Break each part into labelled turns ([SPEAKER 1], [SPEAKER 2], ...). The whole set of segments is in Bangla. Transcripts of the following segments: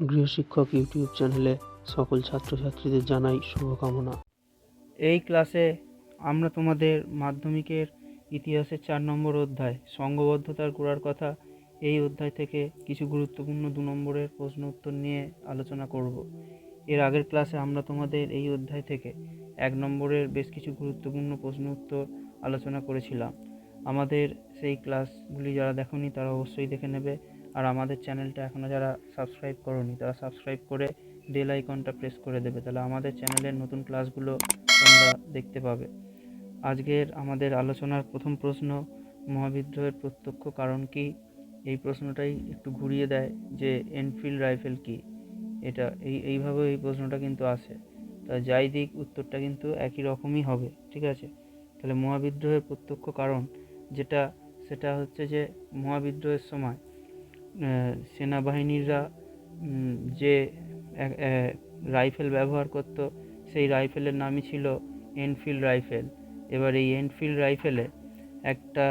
[SPEAKER 1] গৃহশিক্ষক ইউটিউব চ্যানেলে সকল ছাত্রছাত্রীদের জানাই শুভকামনা।
[SPEAKER 2] এই ক্লাসে আমরা তোমাদের মাধ্যমিকের ইতিহাসের চার নম্বর অধ্যায় সংঘবদ্ধতার গোড়ার কথা, এই অধ্যায় থেকে কিছু গুরুত্বপূর্ণ দু নম্বরের প্রশ্ন উত্তর নিয়ে আলোচনা করব। এর আগের ক্লাসে আমরা তোমাদের এই অধ্যায় থেকে এক নম্বরের বেশ কিছু গুরুত্বপূর্ণ প্রশ্ন উত্তর আলোচনা করেছিলাম। আমাদের সেই ক্লাসগুলি যারা দেখোনি, তারা অবশ্যই দেখে নেবে। আর আমাদের চ্যানেলটা এখনও যারা সাবস্ক্রাইব করোনি, তারা সাবস্ক্রাইব করে বেল আইকনটা প্রেস করে দেবে, তাহলে আমাদের চ্যানেলের নতুন ক্লাসগুলো তোমরা দেখতে পাবে। আজকের আমাদের আলোচনার প্রথম প্রশ্ন, মহাবিদ্রোহের প্রত্যক্ষ কারণ কি? এই প্রশ্নটাই একটু ঘুরিয়ে দেয় যে এনফিল্ড রাইফেল কি? এটা এই এইভাবে এই প্রশ্নটা কিন্তু আসে তা যাই দিক, উত্তরটা কিন্তু একই রকমই হবে, ঠিক আছে? তাহলে মহাবিদ্রোহের প্রত্যক্ষ কারণ যেটা, সেটা হচ্ছে যে মহাবিদ্রোহের সময় সেনাবাহিনীরা যে রাইফেল ব্যবহার করত, সেই রাইফেলের নামই ছিল এনফিল্ড রাইফেল। এবার এই এনফিল্ড রাইফেলে একটা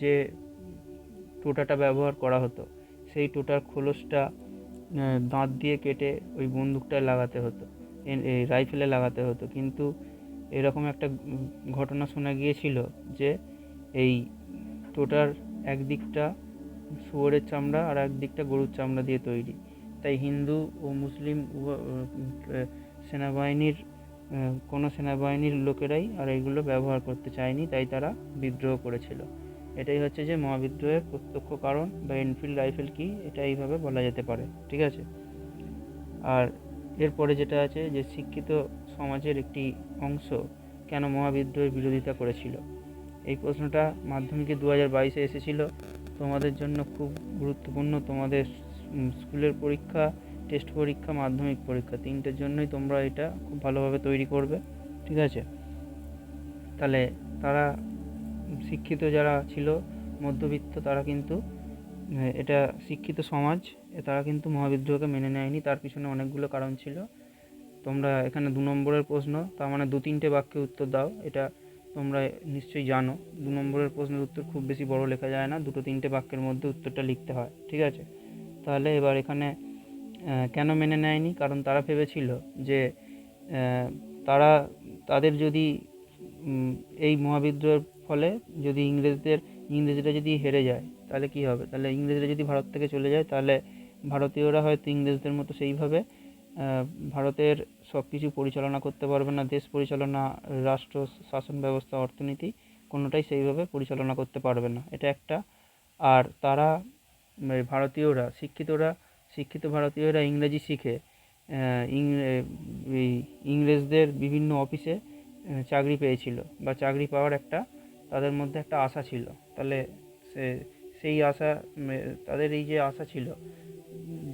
[SPEAKER 2] যে টোটাটা ব্যবহার করা হতো, সেই টোটার খোলসটা দাঁত দিয়ে কেটে ওই বন্দুকটায় লাগাতে হতো এই রাইফেলে লাগাতে হতো। কিন্তু এরকম একটা ঘটনা শোনা গিয়েছিল যে, এই টোটার একদিকটা শুয়োরের চামড়া আর একদিকটা গরুর চামড়া দিয়ে তৈরি। তাই হিন্দু ও মুসলিম সেনাবাহিনীর কোনো সেনাবাহিনীর লোকেরাই আর এইগুলো ব্যবহার করতে চায়নি, তাই তারা বিদ্রোহ করেছিল। এটাই হচ্ছে যে মহাবিদ্রোহের প্রত্যক্ষ কারণ বা এনফিল্ড রাইফেল কি, এটা এইভাবে বলা যেতে পারে, ঠিক আছে? আর এরপরে যেটা আছে যে শিক্ষিত সমাজের একটি অংশ কেন মহাবিদ্রোহের বিরোধিতা করেছিল? এই প্রশ্নটা মাধ্যমিকে দু হাজার বাইশে এসেছিল। তোমাদের জন্য খুব গুরুত্বপূর্ণ তোমাদের স্কুলের পরীক্ষা টেস্ট পরীক্ষা, মাধ্যমিক পরীক্ষা। তিনটের জন্যই তোমরা এটা খুব ভালোভাবে তৈরি করবে, ঠিক আছে? তাহলে তারা শিক্ষিত যারা ছিল, মধ্যবিত্ত, তারা কিন্তু এটা শিক্ষিত সমাজ তারা কিন্তু মহাবিদ্রোহকে মেনে নেয়নি। তার পিছনে অনেকগুলো কারণ ছিল। তোমরা এখানে দু নম্বরের প্রশ্ন, তার মানে দু তিনটে বাক্যে উত্তর দাও। এটা তোমরা নিশ্চয়ই জানো, দু নম্বরের প্রশ্নের উত্তর খুব বেশি বড় লেখা যায় না, দুটো তিনটে বাক্যের মধ্যে উত্তরটা লিখতে হয়, ঠিক আছে? তাহলে এবার এখানে কেন মেনে নেয়নি? কারণ তারা ভেবেছিল যে তারা, তাদের যদি এই মহাবিদ্রোহের ফলে যদি ইংরেজদের, ইংরেজরা যদি হেরে যায়, তাহলে কি হবে? তাহলে ইংরেজরা যদি ভারত থেকে চলে যায়, তাহলে ভারতীয়রা হয়তো ইংরেজদের মতো সেইভাবে ভারতের সব কিছু পরিচালনা করতে পারবে না, দেশ পরিচালনা, রাষ্ট্র, শাসন ব্যবস্থা, অর্থনীতি, কোনোটাই সেইভাবে পরিচালনা করতে পারবে না। এটা একটা। আর তারা ভারতীয়রা, শিক্ষিতরা, শিক্ষিত ভারতীয়রা ইংরেজি শিখে ইংরেজদের বিভিন্ন অফিসে চাকরি পেয়েছিল বা চাকরি পাওয়ার একটা তাদের মধ্যে একটা আশা ছিল। তাহলে সে, সেই আশা তাদের এই যে আশা ছিল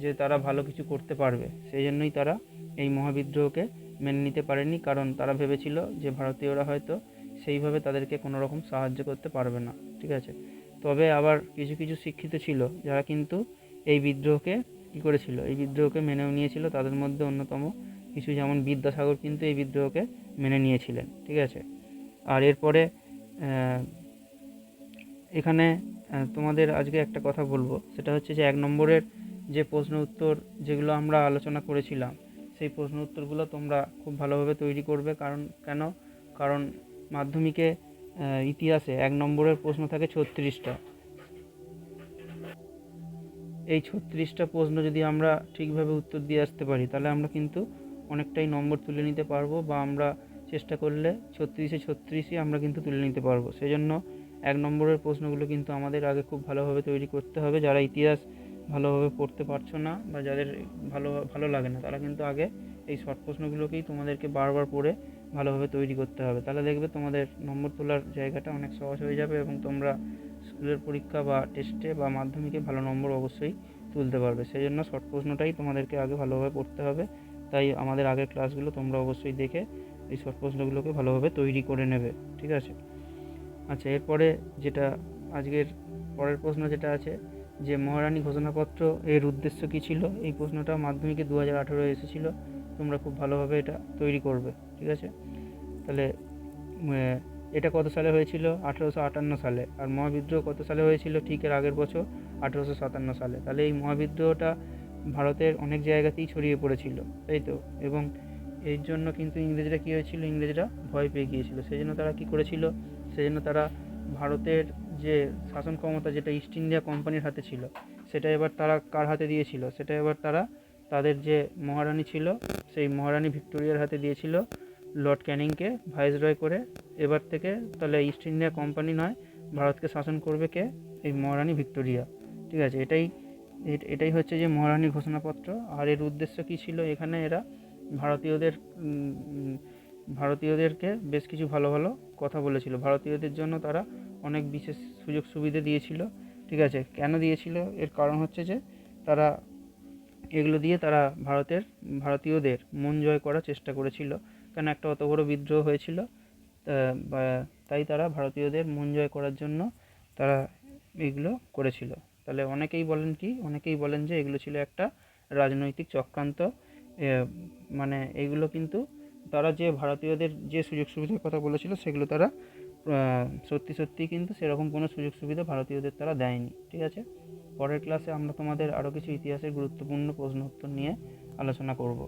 [SPEAKER 2] যে তারা ভালো কিছু করতে পারবে, সেই জন্যই তারা এই মহাবিদ্রোহকে মেনে নিতে পারেনি। কারণ তারা ভেবেছিল যে ভারতীয়রা হয়তো সেইভাবে তাদেরকে কোনো রকম সাহায্য করতে পারবে না, ঠিক আছে? তবে আবার কিছু কিছু শিক্ষিত ছিল, যারা কিন্তু এই বিদ্রোহকে কী করেছিল, এই বিদ্রোহকে মেনেও নিয়েছিল। তাদের মধ্যে অন্যতম কিছু যেমন বিদ্যাসাগর কিন্তু এই বিদ্রোহকে মেনে নিয়েছিলেন, ঠিক আছে? আর এরপরে এখানে তোমাদের আজকে একটা কথা বলব। সেটা হচ্ছে যে এক নম্বরের যে প্রশ্ন উত্তর যেগুলো আমরা আলোচনা করেছিলাম, সেই প্রশ্ন উত্তরগুলো তোমরা খুব ভালোভাবে তৈরি করবে। কারণ, কেন? কারণ মাধ্যমিকে ইতিহাসে এক নম্বরের প্রশ্ন থাকে ছত্রিশটা। এই ছত্রিশটা প্রশ্ন যদি আমরা ঠিকভাবে উত্তর দিয়ে আসতে পারি, তাহলে আমরা কিন্তু অনেকটাই নম্বর তুলে নিতে পারব বা আমরা চেষ্টা করলে ছত্রিশে ছত্রিশই আমরা কিন্তু তুলে নিতে পারব। সেই জন্য এক নম্বরের প্রশ্নগুলো কিন্তু আমাদের আগে খুব ভালোভাবে তৈরি করতে হবে। যারা ইতিহাস ভালোভাবে পড়তে পারছ না বা যাদের ভালো ভালো লাগে না, তারা কিন্তু আগে এই শর্ট প্রশ্নগুলোকেই তোমাদেরকে বারবার পড়ে ভালোভাবে তৈরি করতে হবে। তাহলে দেখবে তোমাদের নম্বর তোলার জায়গাটা অনেক সহজ হয়ে যাবে এবং তোমরা স্কুলের পরীক্ষা বা টেস্টে বা মাধ্যমিকে ভালো নম্বর অবশ্যই তুলতে পারবে। সেই জন্য শর্ট প্রশ্নটাই তোমাদেরকে আগে ভালোভাবে পড়তে হবে। তাই আমাদের আগের ক্লাসগুলো তোমরা অবশ্যই দেখে এই শর্ট প্রশ্নগুলোকে ভালোভাবে তৈরি করে নেবে, ঠিক আছে? আচ্ছা এরপরে যেটা আজকের পরের প্রশ্ন যেটা আছে যে মহারানী ঘোষণাপত্র এর উদ্দেশ্য কী ছিল? এই প্রশ্নটা মাধ্যমিকে দু হাজার আঠেরো এসেছিল। তোমরা খুব ভালোভাবে এটা তৈরি করবে, ঠিক আছে? তাহলে এটা কত সালে হয়েছিল? আঠেরোশো আটান্ন সালে। আর মহাবিদ্রোহ কত সালে হয়েছিল? ঠিক এর আগের বছর, আঠেরোশো সাতান্ন সালে। তাহলে এই মহাবিদ্রোহটা ভারতের অনেক জায়গাতেই ছড়িয়ে পড়েছিল, তাই তো? এবং এর জন্য কিন্তু ইংরেজরা কী হয়েছিল? ইংরেজরা ভয় পেয়ে গিয়েছিল। সেই জন্য তারা কী করেছিল? সেই জন্য তারা ভারতের যে শাসন ক্ষমতা যেটা ইস্ট ইন্ডিয়া কোম্পানির হাতে ছিল, সেটা এবার তারা কার হাতে দিয়েছিল? সেটা এবার তারা তাদের যে মহারানী ছিল, সেই মহারানী ভিক্টোরিয়ার হাতে দিয়েছিল লর্ড ক্যানিংকে ভাইসরয় করে। এবার থেকে তাহলে ইস্ট ইন্ডিয়া কোম্পানি নয়, ভারতকে শাসন করবে কে? এই মহারানী ভিক্টোরিয়া। ঠিক আছে, এটাই এটাই হচ্ছে যে মহারানীর ঘোষণাপত্র। আর এর উদ্দেশ্য কী ছিল? এখানে এরা ভারতীয়দের ভারতীয়দেরকে বেশ কিছু ভালো ভালো কথা বলেছিল। ভারতীয়দের জন্য তারা অনেক বিশেষ সুযোগ সুবিধা দিয়েছিল। ঠিক আছে, কেন দিয়েছিল? এর কারণ হচ্ছে যে, তারা এগুলো দিয়ে তারা ভারতের, ভারতীয়দের মন জয় করার চেষ্টা করেছিল। কেন একটা অত বড় বিদ্রোহ হয়েছিল তাই তারা ভারতীয়দের মন জয় করার জন্য তারা এগুলো করেছিল। তাহলে অনেকেই বলেন কি, অনেকেই বলেন যে এগুলো ছিল একটা রাজনৈতিক চক্রান্ত মানে এগুলো কিন্তু তারা যে ভারতীয়দের যে সুযোগ সুবিধার কথা বলেছিল, সেগুলো তারা সত্যি সত্যি কিন্তু সেরকম কোনো সুযোগ সুবিধা ভারতীয়দের তারা দেয়নি, ঠিক আছে? পরের ক্লাসে আমরা তোমাদের আরও কিছু ইতিহাসের গুরুত্বপূর্ণ প্রশ্ন উত্তর নিয়ে আলোচনা করব।